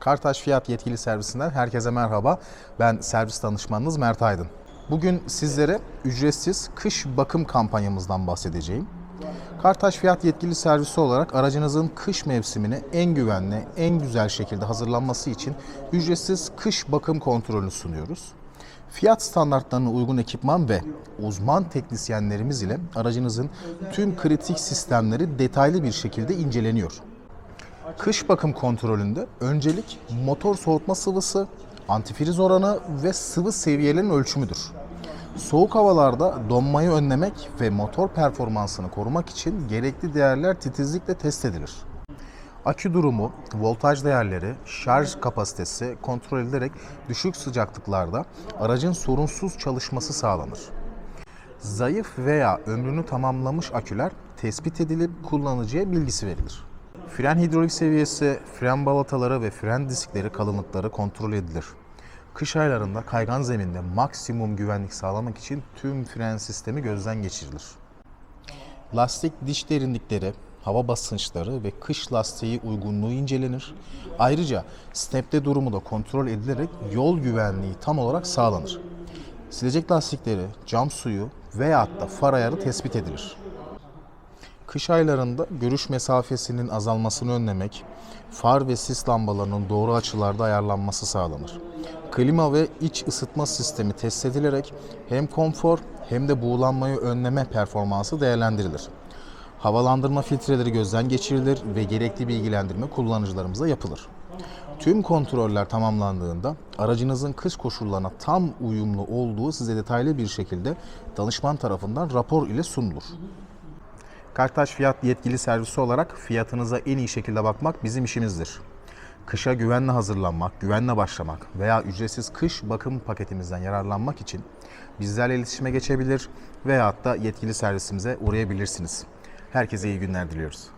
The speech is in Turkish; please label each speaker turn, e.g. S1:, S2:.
S1: Kartaş Fiyat Yetkili Servisinden herkese merhaba. Ben servis danışmanınız Mert Aydın. Bugün sizlere ücretsiz kış bakım kampanyamızdan bahsedeceğim. Kartaş Fiyat Yetkili Servisi olarak aracınızın kış mevsimine en güvenli, en güzel şekilde hazırlanması için ücretsiz kış bakım kontrolünü sunuyoruz. Fiyat standartlarına uygun ekipman ve uzman teknisyenlerimiz ile aracınızın tüm kritik sistemleri detaylı bir şekilde inceleniyor. Kış bakım kontrolünde öncelik motor soğutma sıvısı, antifriz oranı ve sıvı seviyelerinin ölçümüdür. Soğuk havalarda donmayı önlemek ve motor performansını korumak için gerekli değerler titizlikle test edilir. Akü durumu, voltaj değerleri, şarj kapasitesi kontrol edilerek düşük sıcaklıklarda aracın sorunsuz çalışması sağlanır. Zayıf veya ömrünü tamamlamış aküler tespit edilip kullanıcıya bilgisi verilir. Fren hidrolik seviyesi, fren balataları ve fren diskleri kalınlıkları kontrol edilir. Kış aylarında kaygan zeminde maksimum güvenlik sağlamak için tüm fren sistemi gözden geçirilir. Lastik diş derinlikleri, hava basınçları ve kış lastiği uygunluğu incelenir. Ayrıca stepte durumu da kontrol edilerek yol güvenliği tam olarak sağlanır. Silecek lastikleri, cam suyu veyahut da far ayarı tespit edilir. Kış aylarında görüş mesafesinin azalmasını önlemek, far ve sis lambalarının doğru açılarda ayarlanması sağlanır. Klima ve iç ısıtma sistemi test edilerek hem konfor hem de buğulanmayı önleme performansı değerlendirilir. Havalandırma filtreleri gözden geçirilir ve gerekli bilgilendirme kullanıcılarımıza yapılır. Tüm kontroller tamamlandığında aracınızın kış koşullarına tam uyumlu olduğu size detaylı bir şekilde danışman tarafından rapor ile sunulur. Kartaş Fiyat yetkili servisi olarak fiyatınıza en iyi şekilde bakmak bizim işimizdir. Kışa güvenle hazırlanmak, güvenle başlamak veya ücretsiz kış bakım paketimizden yararlanmak için bizlerle iletişime geçebilir veya da yetkili servisimize uğrayabilirsiniz. Herkese iyi günler diliyoruz.